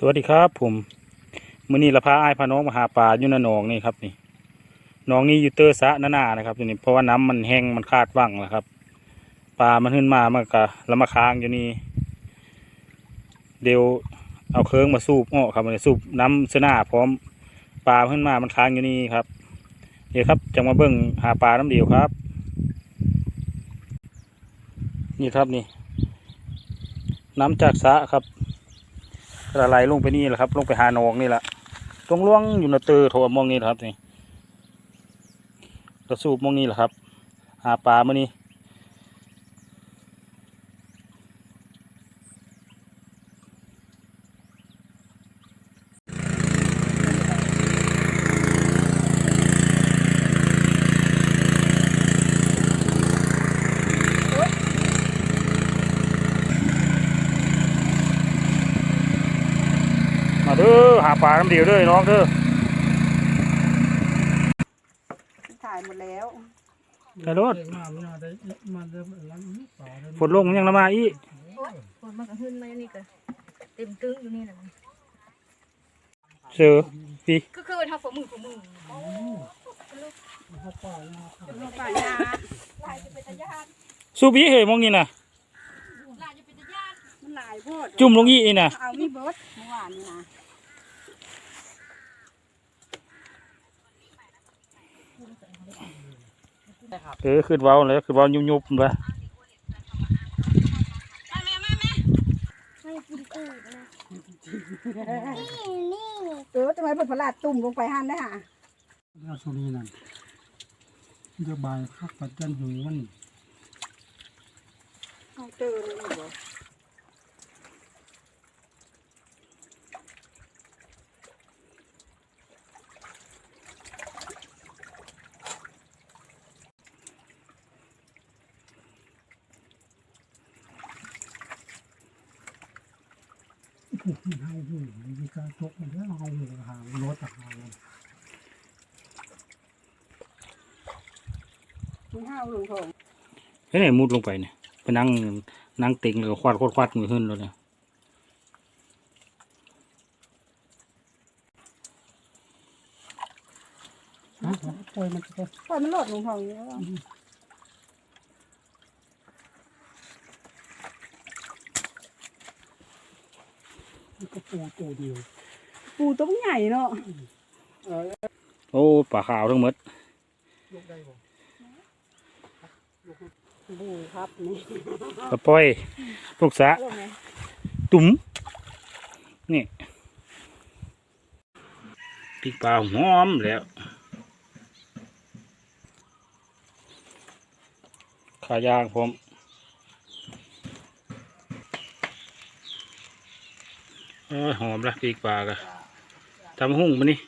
สวัสดีครับผมมื้อนี้ละพาไอ้พาน้องมาหาปลาอยู่ในหนองนี่ครับนี่หนองนี้อยู่เตอร์สะนานานะครับอยู่นี่เพราะว่าน้ำมันแห้งมันคาดว่างแล้วครับปลามันขึ้นมามันก็แล้วมาค้างอยู่นี่เดี๋ยวเอาเครื่องมาสูบอ้อครับมันสูบน้ำเสอหนาพร้อมปลาขึ้นมามันค้างอยู่นี่ครับเดี๋ยวครับจะมาเบิ่งหาปลาน้ำเดียวครับ นี่ครับนี่ น้ำจากสะครับ กระไหลลงไปนี่แหละครับ ลงไปหาหนองนี่แหละตรงล่วงอยู่ในเตอโถมองนี่แหละครับนี่กระสูบมองนี่แหละครับ หาปลาเมื่อนี้ เด้อหาปลาน้ำเดียวเด้อน้องเด้อถ่ายหมดแล้วใส่รถมาไม่น่าได้มาเริ่มร้านนี้ป่าเลยฝนลงยังละมาอีคนมันก็ขึ้นมานี่ก็เต็มตึ้งอยู่นี่แหละเจอพี่ก็คือถ้าฝ่ามือฝ่ามือเขาป่ามาลงป่ายาสูบอีเหยมองนี่นะมันหลายโพดจุ่มลงอีนี่นะเอามีเบิร์ดเมื่อวานนี่นะ เออขึ้นเว้าแล้วขึ้นเว้ายุบยุบๆไปเออทำไมเปิดพลาดตุ่มลงไปหันได้ฮะแล้วสุนีนั่นเดี๋ยวบ่ายพักปัจจันหึงมันเอาเจอเลยอีกเหรอ เฮาหูมีการตกมันแล้วเฮาหูหางรถหางมึงห้าวลุงทองเฮ้ยมุดลงไปเนี่ยไปนั่งนั่งติงแล้วก็ควาดควาดควาดมือขึ้นเลยเนี่ยปล่อยมันก็ปล่อยมันโหลดลุงทองเยอะ นก็ปูตัวเดียวปูตัวมันใหญ่เนาะโอ้ปลาขาวทั้งหมดยกได้บ่บูครับนี่ปลาป้อยลูกสะลงไหมตุ๋มนี่ปีกปลาหอมแล้วขายางผม โอ้ยหอมละปีกปลากะทำหุ่งมานี่